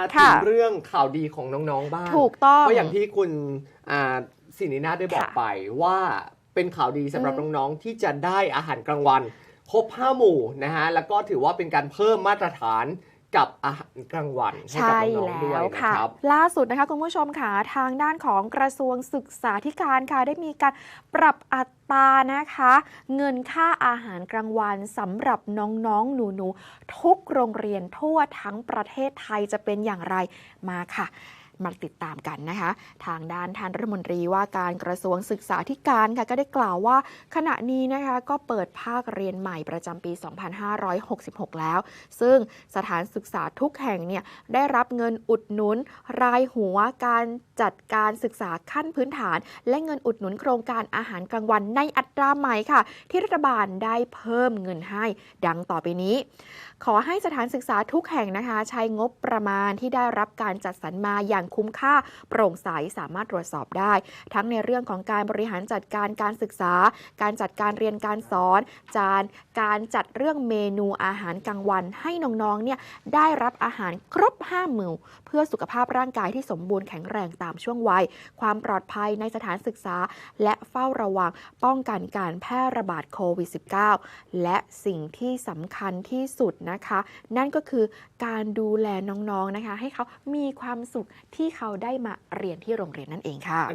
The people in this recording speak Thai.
ถึค่ะงเรื่องข่าวดีของน้องๆบ้างถูกต้องก็อย่างที่คุณอ่าสินินาได้บอกค่ะไปว่าเป็นข่าวดีสำหรับอืมน้องๆที่จะได้อาหารกลางวัน ครบห้าหมู่นะฮะแล้วก็ถือว่าเป็นการเพิ่มมาตรฐาน กับอาหารกลางวันให้กับใช่น้องๆด้วแล้ยวนะค่ะครับล่าสุดนะคะคุณผู้ชมค่ะทางด้านของกระทรวงศึกษาธิการค่ะได้มีการปรับอัตรานะคะ เงินค่าอาหารกลางวันสำหรับน้องๆ หนูๆ ทุกโรงเรียนทั่วทั้งประเทศไทยจะเป็นอย่างไรมาค่ะ มาติดตามกันนะคะ ทางด้านท่านรัฐมนตรีว่าการกระทรวงศึกษาธิการค่ะก็ได้กล่าวว่า ขณะนี้นะคะก็เปิดภาคเรียนใหม่ประจำปี 2566 แล้ว ซึ่งสถานศึกษาทุกแห่งเนี่ยได้รับเงินอุดหนุนรายหัวการจัดการศึกษาขั้นพื้นฐาน และเงินอุดหนุนโครงการอาหารกลางวันในอัตราใหม่ค่ะ ที่รัฐบาลได้เพิ่มเงินให้ดังต่อไปนี้ ขอให้สถานศึกษาทุกแห่งนะคะ ใช้งบประมาณที่ได้รับการจัดสรรมาอย่างคุ้มค่า โปร่งใสสามารถตรวจสอบได้ ทั้งในเรื่องของการบริหารจัดการการศึกษา การจัดการเรียนการสอน จานการจัดเรื่องเมนูอาหารกลางวัน ให้น้องๆเนี่ยได้รับอาหารครบ5หมู่เพื่อสุขภาพร่างกายที่สมบูรณ์แข็งแรงตามช่วงวัย ความปลอดภัยในสถานศึกษา และเฝ้าระวังป้องกันการแพร่ระบาดโควิด -19 และสิ่งที่สำคัญที่สุดนะคะ นั่นก็คือการดูแลน้องๆนะคะ ให้เขามีความสุขที่เขาได้มาเรียนที่โรงเรียนนั่นเองค่ะ